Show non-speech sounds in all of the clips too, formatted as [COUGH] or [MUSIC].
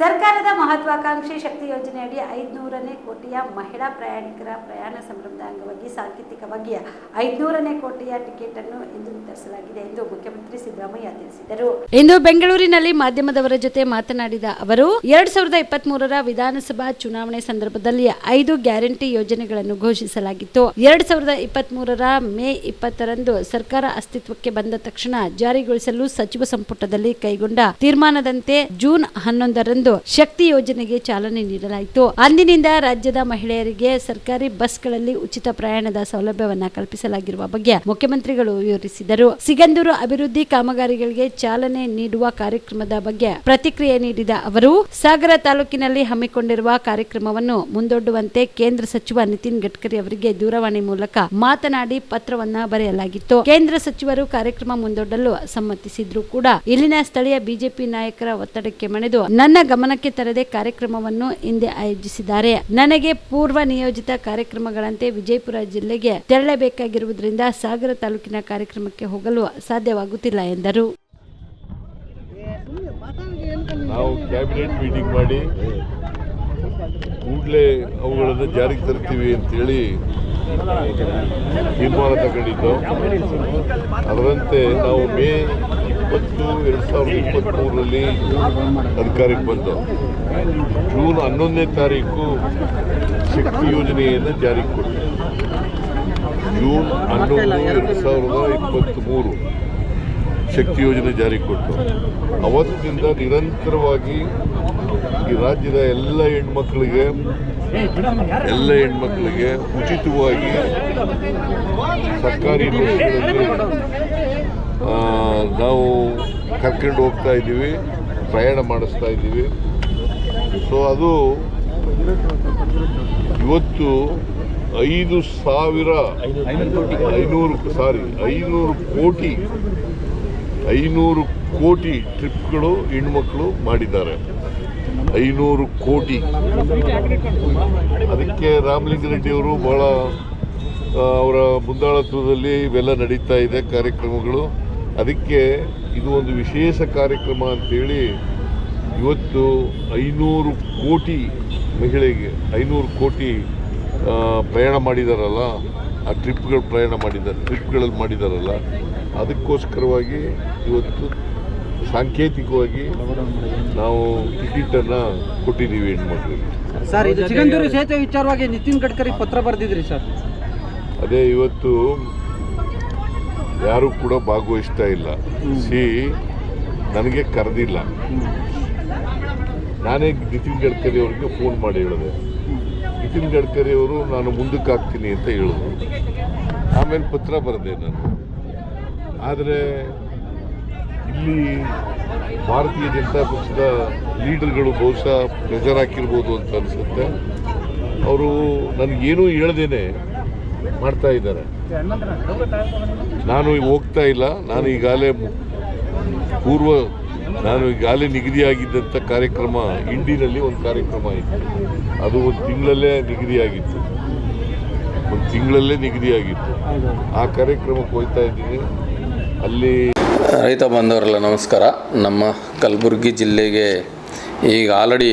ಸರ್ಕಾರದ ಮಹತ್ವಾಕಾಂಕ್ಷಿ ಶಕ್ತಿ ಯೋಜನೆಯಡಿ ಐದುನೂರನೇ ಕೋಟಿಯ ಮಹಿಳಾ ಪ್ರಯಾಣಿಕರ ಪ್ರಯಾಣ ಸಂಭ್ರಮದ ಅಂಗವಾಗಿ ಸಾಂಕೇತಿಕವಾಗಿ ಐದುನೂರನೇ ಕೋಟಿಯ ಟಿಕೆಟ್ ಅನ್ನು ಇಂದು ವಿತರಿಸಲಾಗಿದೆ ಎಂದು ಮುಖ್ಯಮಂತ್ರಿ ಸಿದ್ದರಾಮಯ್ಯ ತಿಳಿಸಿದರು. ಇಂದು ಬೆಂಗಳೂರಿನಲ್ಲಿ ಮಾಧ್ಯಮದವರ ಜೊತೆ ಮಾತನಾಡಿದ ಅವರು, ಎರಡ್ ಸಾವಿರದ ಇಪ್ಪತ್ತ್ ಮೂರರ ವಿಧಾನಸಭಾ ಚುನಾವಣೆ ಸಂದರ್ಭದಲ್ಲಿ ಐದು ಗ್ಯಾರಂಟಿ ಯೋಜನೆಗಳನ್ನು ಘೋಷಿಸಲಾಗಿತ್ತು. ಎರಡ್ ಸಾವಿರದ ಇಪ್ಪತ್ತ್ ಮೂರರ ಮೇ ಇಪ್ಪತ್ತರಂದು ಸರ್ಕಾರ ಅಸ್ತಿತ್ವಕ್ಕೆ ಬಂದ ತಕ್ಷಣ ಜಾರಿಗೊಳಿಸಲು ಸಚಿವ ಸಂಪುಟದಲ್ಲಿ ಕೈಗೊಂಡ ತೀರ್ಮಾನದಂತೆ ಜೂನ್ ಹನ್ನೊಂದರಂದು ಶಕ್ತಿ ಯೋಜನೆಗೆ ಚಾಲನೆ ನೀಡಲಾಯಿತು. ಅಂದಿನಿಂದ ರಾಜ್ಯದ ಮಹಿಳೆಯರಿಗೆ ಸರ್ಕಾರಿ ಬಸ್ಗಳಲ್ಲಿ ಉಚಿತ ಪ್ರಯಾಣದ ಸೌಲಭ್ಯವನ್ನ ಕಲ್ಪಿಸಲಾಗಿರುವ ಬಗ್ಗೆ ಮುಖ್ಯಮಂತ್ರಿಗಳು ವಿವರಿಸಿದರು. ಸಿಗಂದೂರು ಅಭಿವೃದ್ಧಿ ಕಾಮಗಾರಿಗಳಿಗೆ ಚಾಲನೆ ನೀಡುವ ಕಾರ್ಯಕ್ರಮದ ಬಗ್ಗೆ ಪ್ರತಿಕ್ರಿಯೆ ನೀಡಿದ ಅವರು, ಸಾಗರ ತಾಲೂಕಿನಲ್ಲಿ ಹಮ್ಮಿಕೊಂಡಿರುವ ಕಾರ್ಯಕ್ರಮವನ್ನು ಮುಂದೊಡ್ಡುವಂತೆ ಕೇಂದ್ರ ಸಚಿವ ನಿತಿನ್ ಗಡ್ಕರಿ ಅವರಿಗೆ ದೂರವಾಣಿ ಮೂಲಕ ಮಾತನಾಡಿ ಪತ್ರವನ್ನ ಬರೆಯಲಾಗಿತ್ತು. ಕೇಂದ್ರ ಸಚಿವರು ಕಾರ್ಯಕ್ರಮ ಮುಂದೊಡ್ಡಲು ಸಮ್ಮತಿಸಿದ್ರು ಕೂಡ ಇಲ್ಲಿನ ಸ್ಥಳೀಯ ಬಿಜೆಪಿ ನಾಯಕರ ಒತ್ತಡಕ್ಕೆ ಮಣಿದು ನನ್ನ ಗಮನಕ್ಕೆ ತರದೆ ಕಾರ್ಯಕ್ರಮವನ್ನು ಹಿಂದೆ ಆಯೋಜಿಸಿದ್ದಾರೆ. ನನಗೆ ಪೂರ್ವ ನಿಯೋಜಿತ ಕಾರ್ಯಕ್ರಮಗಳಂತೆ ವಿಜಯಪುರ ಜಿಲ್ಲೆಗೆ ತೆರಳಬೇಕಾಗಿರುವುದರಿಂದ ಸಾಗರ ತಾಲೂಕಿನ ಕಾರ್ಯಕ್ರಮಕ್ಕೆ ಹೋಗಲು ಸಾಧ್ಯವಾಗುತ್ತಿಲ್ಲ ಎಂದರು. ನಾವು ಕ್ಯಾಬಿನೆಟ್ ಮೀಟಿಂಗ್ ಮಾಡಿ ಕೂಡಲೇ ಅವುಗಳನ್ನು ಜಾರಿಗೆ ತರ್ತೀವಿ ಅಂತೇಳಿ ತೀರ್ಮಾನ ತಗೊಂಡಿದ್ದು. ಅದರಂತೆ ನಾವು ಮೇ ಇಪ್ಪತ್ತು, ಎರಡು ಸಾವಿರದ ಇಪ್ಪತ್ತ್ಮೂರರಲ್ಲಿ ಅಧಿಕಾರಕ್ಕೆ ಬಂದು ಜೂನ್ ಹನ್ನೊಂದನೇ ತಾರೀಕು ಶಕ್ತಿ ಯೋಜನೆಯನ್ನು ಜಾರಿಗೆ ಕೊಟ್ಟು ಜೂನ್ ಹನ್ನೊಂದು, ಎರಡು ಸಾವಿರದ ಇಪ್ಪತ್ತ್ಮೂರು ಶಕ್ತಿ ಯೋಜನೆ ಜಾರಿಗೆ ಕೊಟ್ಟು ಅವತ್ತಿನಿಂದ ನಿರಂತರವಾಗಿ ಈ ರಾಜ್ಯದ ಎಲ್ಲ ಹೆಣ್ಮಕ್ಳಿಗೆ ಎಲ್ಲ ಹೆಣ್ಮಕ್ಳಿಗೆ ಉಚಿತವಾಗಿ ಸರ್ಕಾರಿ ಬಸ್ಗಳಲ್ಲಿ ನಾವು ಕರ್ಕೊಂಡು ಹೋಗ್ತಾ ಇದ್ದೀವಿ, ಪ್ರಯಾಣ ಮಾಡಿಸ್ತಾ ಇದ್ದೀವಿ. ಸೊ ಅದು ಇವತ್ತು ಐದು ಸಾವಿರ ಐನೂರು ಸಾರಿ, ಐನೂರು ಕೋಟಿ ಐನೂರು ಕೋಟಿ ಟ್ರಿಪ್ಗಳು ಹೆಣ್ಮಕ್ಳು ಮಾಡಿದ್ದಾರೆ. ಐನೂರು ಕೋಟಿ. ಅದಕ್ಕೆ ರಾಮಲಿಂಗಾರೆಡ್ಡಿ ಅವರು ಬಹಳ ಅವರ ಮುಂದಾಳತ್ವದಲ್ಲಿ ಇವೆಲ್ಲ ನಡೀತಾ ಇದೆ ಕಾರ್ಯಕ್ರಮಗಳು. ಅದಕ್ಕೆ ಇದು ಒಂದು ವಿಶೇಷ ಕಾರ್ಯಕ್ರಮ ಅಂತೇಳಿ ಇವತ್ತು ಐನೂರು ಕೋಟಿ ಮಹಿಳೆಗೆ ಐನೂರು ಕೋಟಿ ಪ್ರಯಾಣ ಮಾಡಿದಾರಲ್ಲ ಆ ಟ್ರಿಪ್ಗಳು ಪ್ರಯಾಣ ಮಾಡಿದ್ದಾರೆ ಟ್ರಿಪ್ಗಳಲ್ಲಿ ಮಾಡಿದಾರಲ್ಲ ಅದಕ್ಕೋಸ್ಕರವಾಗಿ ಇವತ್ತು ಸಾಂಕೇತಿಕವಾಗಿ ನಾವು ಟಿಕೆಟನ್ನು ಕೊಟ್ಟಿದ್ದೀವಿ ಹೆಣ್ಮಕ್ಳಿಗೆ. ಸರ್ ಇದು ಸಿಗಂದೂರು ಸೇತುವೆ ವಿಚಾರವಾಗಿ ನಿತಿನ್ ಗಡ್ಕರಿ ಪತ್ರ ಬರೆದಿದ್ರಿ ಸರ್. ಅದೇ ಇವತ್ತು ಯಾರು ಕೂಡ ಭಾಗವಹಿಸ್ತಾ ಇಲ್ಲ. ಸಿ, ನನಗೆ ಕರೆದಿಲ್ಲ. ನಾನೇ ನಿತಿನ್ ಗಡ್ಕರಿ ಅವರಿಗೆ ಫೋನ್ ಮಾಡಿ ಹೇಳಿದೆ. ನಿತಿನ್ ಗಡ್ಕರಿ ಅವರು ನಾನು ಮುಂದಕ್ಕೆ ಹಾಕ್ತೀನಿ ಅಂತ ಹೇಳಿದ್ರು. ಆಮೇಲೆ ಪತ್ರ ಬರೆದೆ ನಾನು. ಆದರೆ ಇಲ್ಲಿ ಭಾರತೀಯ ಜನತಾ ಪಕ್ಷದ ಲೀಡರ್ಗಳು ಬಹುಶಃ ಪ್ರೆಜರ್ ಹಾಕಿರ್ಬೋದು ಅಂತ ಅನಿಸುತ್ತೆ. ಅವರು ನನಗೇನೂ ಹೇಳ್ದೇನೆ ಮಾಡ್ತಾ ಇದ್ದಾರೆ. ನಾನು ಹೋಗ್ತಾ ಇಲ್ಲ. ನಾನು ಈಗಾಗಲೇ ಪೂರ್ವ ನಾನು ಈಗಾಗಲೇ ನಿಗದಿಯಾಗಿದ್ದಂಥ ಕಾರ್ಯಕ್ರಮ ಇಂಡಿನಲ್ಲಿ ಒಂದು ಕಾರ್ಯಕ್ರಮ ಇತ್ತು. ಅದು ಒಂದು ತಿಂಗಳಲ್ಲೇ ನಿಗದಿಯಾಗಿತ್ತು. ಒಂದು ತಿಂಗಳಲ್ಲೇ ನಿಗದಿಯಾಗಿತ್ತು. ಆ ಕಾರ್ಯಕ್ರಮಕ್ಕೆ ಹೋಗ್ತಾ ಇದ್ದೀನಿ. ಅಲ್ಲಿ ರೈತ ಬಾಂಧವರೆಲ್ಲ ನಮಸ್ಕಾರ. ನಮ್ಮ ಕಲಬುರಗಿ ಜಿಲ್ಲೆಗೆ ಈಗ ಆಲ್ರೆಡಿ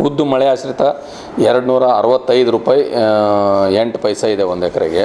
ಉದ್ದು ಮಳೆ ಆಶ್ರಿತ ಎರಡು ನೂರ ಅರವತ್ತೈದು ರೂಪಾಯಿ ಎಂಟು ಪೈಸೆ ಇದೆ ಒಂದು ಎಕರೆಗೆ.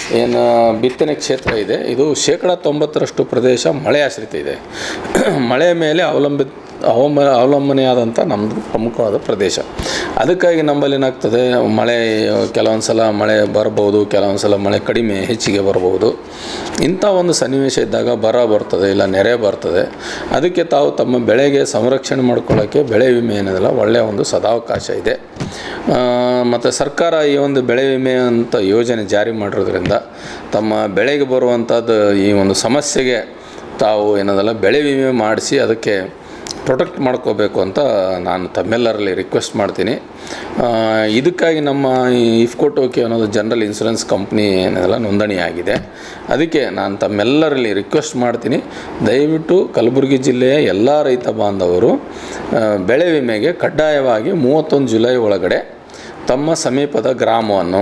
ಏನು ಬಿತ್ತನೆ ಕ್ಷೇತ್ರ ಇದೆ. ಇದು ಶೇಕಡ ತೊಂಬತ್ತರಷ್ಟು ಪ್ರದೇಶ ಮಳೆ ಆಶ್ರಿತ ಇದೆ. [CLEARS THROAT] ಮಳೆ ಮೇಲೆ ಅವಲಂಬಿತ ಅವಮ ಅವಲಂಬನೆಯಾದಂಥ ನಮ್ಮದು ಪ್ರಮುಖವಾದ ಪ್ರದೇಶ. ಅದಕ್ಕಾಗಿ ನಮ್ಮಲ್ಲಿ ಏನಾಗ್ತದೆ, ಮಳೆ ಕೆಲವೊಂದು ಸಲ ಮಳೆ ಬರ್ಬೋದು ಕೆಲವೊಂದು ಸಲ ಮಳೆ ಕಡಿಮೆ ಹೆಚ್ಚಿಗೆ ಬರಬಹುದು ಇಂಥ ಒಂದು ಸನ್ನಿವೇಶ ಇದ್ದಾಗ ಬರ ಬರ್ತದೆ, ಇಲ್ಲ ನೆರೆ ಬರ್ತದೆ. ಅದಕ್ಕೆ ತಾವು ತಮ್ಮ ಬೆಳೆಗೆ ಸಂರಕ್ಷಣೆ ಮಾಡ್ಕೊಳ್ಳೋಕ್ಕೆ ಬೆಳೆ ವಿಮೆ ಏನಿದೆಲ್ಲ ಒಳ್ಳೆಯ ಒಂದು ಸದಾವಕಾಶ ಇದೆ. ಮತ್ತು ಸರ್ಕಾರ ಈ ಒಂದು ಬೆಳೆ ವಿಮೆ ಅಂತ ಯೋಜನೆ ಜಾರಿ ಮಾಡಿರೋದ್ರಿಂದ ತಮ್ಮ ಬೆಳೆಗೆ ಬರುವಂಥದ್ದು ಈ ಒಂದು ಸಮಸ್ಯೆಗೆ ತಾವು ಏನದಲ್ಲ ಬೆಳೆ ವಿಮೆ ಮಾಡಿಸಿ ಅದಕ್ಕೆ ಪ್ರೊಟೆಕ್ಟ್ ಮಾಡ್ಕೋಬೇಕು ಅಂತ ನಾನು ತಮ್ಮೆಲ್ಲರಲ್ಲಿ ರಿಕ್ವೆಸ್ಟ್ ಮಾಡ್ತೀನಿ. ಇದಕ್ಕಾಗಿ ನಮ್ಮ ಈ ಇಫ್ಕೋ ಅನ್ನೋದು ಜನರಲ್ ಇನ್ಶೂರೆನ್ಸ್ ಕಂಪ್ನಿ ಏನದಲ್ಲ ನೋಂದಣಿಯಾಗಿದೆ ಅದಕ್ಕೆ ನಾನು ತಮ್ಮೆಲ್ಲರಲ್ಲಿ ರಿಕ್ವೆಸ್ಟ್ ಮಾಡ್ತೀನಿ. ದಯವಿಟ್ಟು ಕಲಬುರಗಿ ಜಿಲ್ಲೆಯ ಎಲ್ಲ ರೈತ ಬಾಂಧವರು ಬೆಳೆ ವಿಮೆಗೆ ಕಡ್ಡಾಯವಾಗಿ ಮೂವತ್ತೊಂದು ಜುಲೈ ಒಳಗಡೆ ತಮ್ಮ ಸಮೀಪದ ಗ್ರಾಮವನ್ನು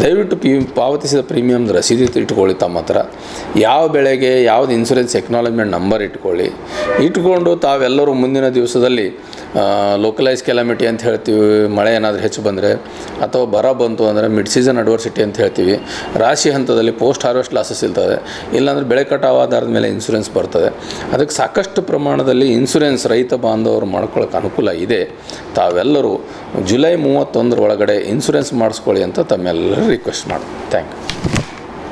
ದಯವಿಟ್ಟು ಪಿ ಪಾವತಿಸಿದ ಪ್ರೀಮಿಯಮ್ ರಸೀದಿ ಇಟ್ಕೊಳ್ಳಿ ತಮ್ಮ ಹತ್ರ. ಯಾವ ಬೆಳೆಗೆ ಯಾವ್ದು ಇನ್ಸೂರೆನ್ಸ್ ಎಕ್ನಾಲಜ್ಮೆಂಟ್ ನಂಬರ್ ಇಟ್ಕೊಳ್ಳಿ. ಇಟ್ಕೊಂಡು ತಾವೆಲ್ಲರೂ ಮುಂದಿನ ದಿವಸದಲ್ಲಿ ಲೋಕಲೈಸ್ ಕ್ಯಾಲಮಿಟಿ ಅಂತ ಹೇಳ್ತೀವಿ, ಮಳೆ ಏನಾದರೂ ಹೆಚ್ಚು ಬಂದರೆ, ಅಥವಾ ಬರ ಬಂತು ಅಂದರೆ ಮಿಡ್ ಸೀಸನ್ ಅಡ್ವರ್ಸಿಟಿ ಅಂತ ಹೇಳ್ತೀವಿ, ರಾಶಿ ಹಂತದಲ್ಲಿ ಪೋಸ್ಟ್ ಹಾರ್ವೆಸ್ಟ್ ಲಾಸಸ್ ಇರ್ತದೆ. ಇಲ್ಲಾಂದರೆ ಬೆಳೆ ಕಟಾವು ಆಧಾರದ ಮೇಲೆ ಇನ್ಸೂರೆನ್ಸ್ ಬರ್ತದೆ. ಅದಕ್ಕೆ ಸಾಕಷ್ಟು ಪ್ರಮಾಣದಲ್ಲಿ ಇನ್ಸೂರೆನ್ಸ್ ರೈತ ಬಾಂಧವರು ಮಾಡ್ಕೊಳ್ಳೋಕೆ ಅನುಕೂಲ ಇದೆ. ತಾವೆಲ್ಲರೂ ಜುಲೈ ಮೂವತ್ತೊಂದರ ಒಳಗಡೆ ಇನ್ಸೂರೆನ್ಸ್ ಮಾಡಿಸ್ಕೊಳ್ಳಿ ಅಂತ ತಮ್ಮೆಲ್ಲರೂ ರಿಕ್ವೆಸ್ಟ್ ಮಾಡಿ ಥ್ಯಾಂಕ್ ಯು